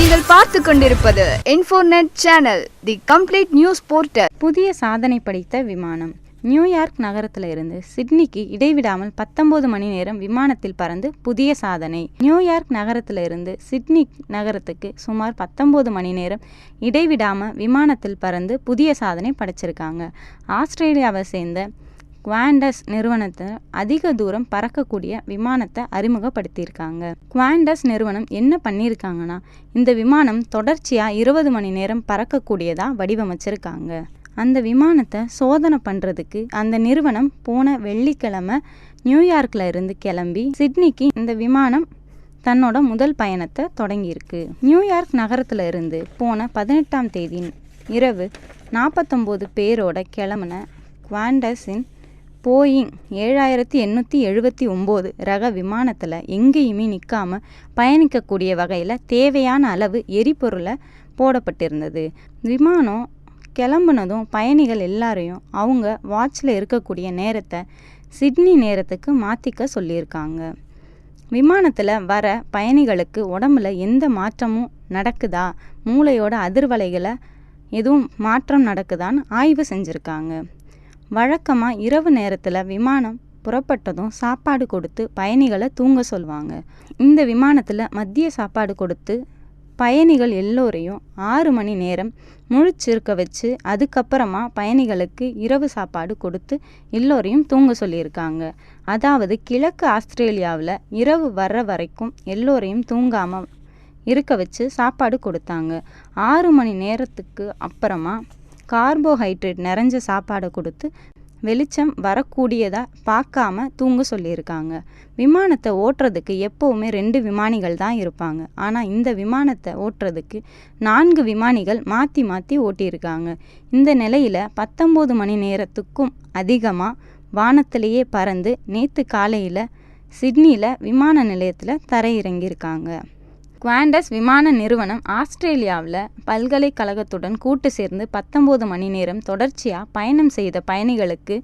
நீங்கள் பார்த்து கொண்டிருப்பது Infonet channel the complete news portal புதிய சாதனை படைத்த விமானம். நியூயார்க் நகரத்தில் இருந்து சிட்னிக்கு இடைவிடாமல் பத்தொன்பது மணி நேரம் விமானத்தில் பறந்து புதிய சாதனை. நியூயார்க் நகரத்தில் இருந்து சிட்னி நகரத்துக்கு சுமார் பத்தொன்பது மணி நேரம் இடைவிடாமல் விமானத்தில் பறந்து புதிய சாதனை படைச்சிருக்காங்க. ஆஸ்திரேலியாவை சேர்ந்த குவாண்டஸ் நிறுவனத்தை அதிக தூரம் பறக்கக்கூடிய விமானத்தை அறிமுகப்படுத்தியிருக்காங்க. குவாண்டஸ் நிறுவனம் என்ன பண்ணியிருக்காங்கன்னா இந்த விமானம் தொடர்ச்சியாக இருபது மணி நேரம் பறக்கக்கூடியதாக வடிவமைச்சிருக்காங்க. அந்த விமானத்தை சோதனை பண்ணுறதுக்கு அந்த நிறுவனம் போன வெள்ளிக்கிழமை நியூயார்க்கில் இருந்து கிளம்பி சிட்னிக்கு இந்த விமானம் தன்னோட முதல் பயணத்தை தொடங்கியிருக்கு. நியூயார்க் நகரத்தில் இருந்து போன பதினெட்டாம் தேதி இரவு நாற்பத்தொம்போது பேரோட கிளம்புன குவாண்டஸின் போயிங் ஏழாயிரத்தி எண்ணூற்றி எழுபத்தி ஒம்பது ரக விமானத்தில் எங்கேயுமே நிற்காம பயணிக்கக்கூடிய வகையில் தேவையான அளவு எரிபொருளை போடப்பட்டிருந்தது. விமானம் கிளம்புனதும் பயணிகள் எல்லாரையும் அவங்க வாட்சில் இருக்கக்கூடிய நேரத்தை சிட்னி நேரத்துக்கு மாற்றிக்க சொல்லியிருக்காங்க. விமானத்தில் வர பயணிகளுக்கு உடம்புல எந்த மாற்றமும் நடக்குதா? மூளையோட அதிர்வலைகளை எதுவும் மாற்றம் நடக்குதான்னு ஆய்வு செஞ்சுருக்காங்க. வழக்கமாக இரவு நேரத்தில் விமானம் புறப்பட்டதும் சாப்பாடு கொடுத்து பயணிகளை தூங்க சொல்வாங்க. இந்த விமானத்தில் மதிய சாப்பாடு கொடுத்து பயணிகள் எல்லோரையும் ஆறு மணி நேரம் முழிச்சிருக்க வச்சு அதுக்கப்புறமா பயணிகளுக்கு இரவு சாப்பாடு கொடுத்து எல்லோரையும் தூங்க சொல்லியிருக்காங்க. அதாவது கிழக்கு ஆஸ்திரேலியாவில் இரவு வர்ற வரைக்கும் எல்லோரையும் தூங்காமல் இருக்க வச்சு சாப்பாடு கொடுத்தாங்க. ஆறு மணி நேரத்துக்கு அப்புறமா கார்போஹைட்ரேட் நிறைஞ்ச சாப்பாடை கொடுத்து வெளிச்சம் வரக்கூடியதாக பார்க்காம தூங்க சொல்லியிருக்காங்க. விமானத்தை ஓட்டுறதுக்கு எப்போவுமே ரெண்டு விமானிகள் தான் இருப்பாங்க. ஆனால் இந்த விமானத்தை ஓட்டுறதுக்கு நான்கு விமானிகள் மாற்றி மாற்றி ஓட்டியிருக்காங்க. இந்த நிலையில் பத்தொம்போது மணி நேரத்துக்கும் அதிகமாக வானத்திலேயே பறந்து நேற்று காலையில் சிட்னியில் விமான நிலையத்தில் தரையிறங்கியிருக்காங்க. குவாண்டஸ் விமான நிறுவனம் ஆஸ்திரேலியாவில் பல்கலைக்கழகத்துடன் கூட்டு சேர்ந்து பத்தொம்போது மணி நேரம் தொடர்ச்சியாக பயணம் செய்த பயணிகளுக்கு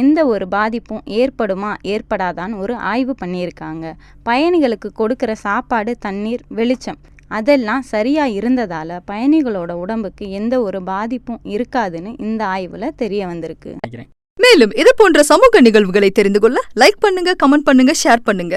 எந்த ஒரு பாதிப்பும் ஏற்படுமா ஏற்படாதான்னு ஒரு ஆய்வு பண்ணியிருக்காங்க. பயணிகளுக்கு கொடுக்குற சாப்பாடு தண்ணீர் வெளிச்சம் அதெல்லாம் சரியாக இருந்ததால் பயணிகளோட உடம்புக்கு எந்த ஒரு பாதிப்பும் இருக்காதுன்னு இந்த ஆய்வில் தெரிய வந்திருக்கு. மேலும் இது போன்ற சமூக நிகழ்வுகளை தெரிந்து கொள்ள லைக் பண்ணுங்க கமெண்ட் பண்ணுங்க ஷேர் பண்ணுங்க.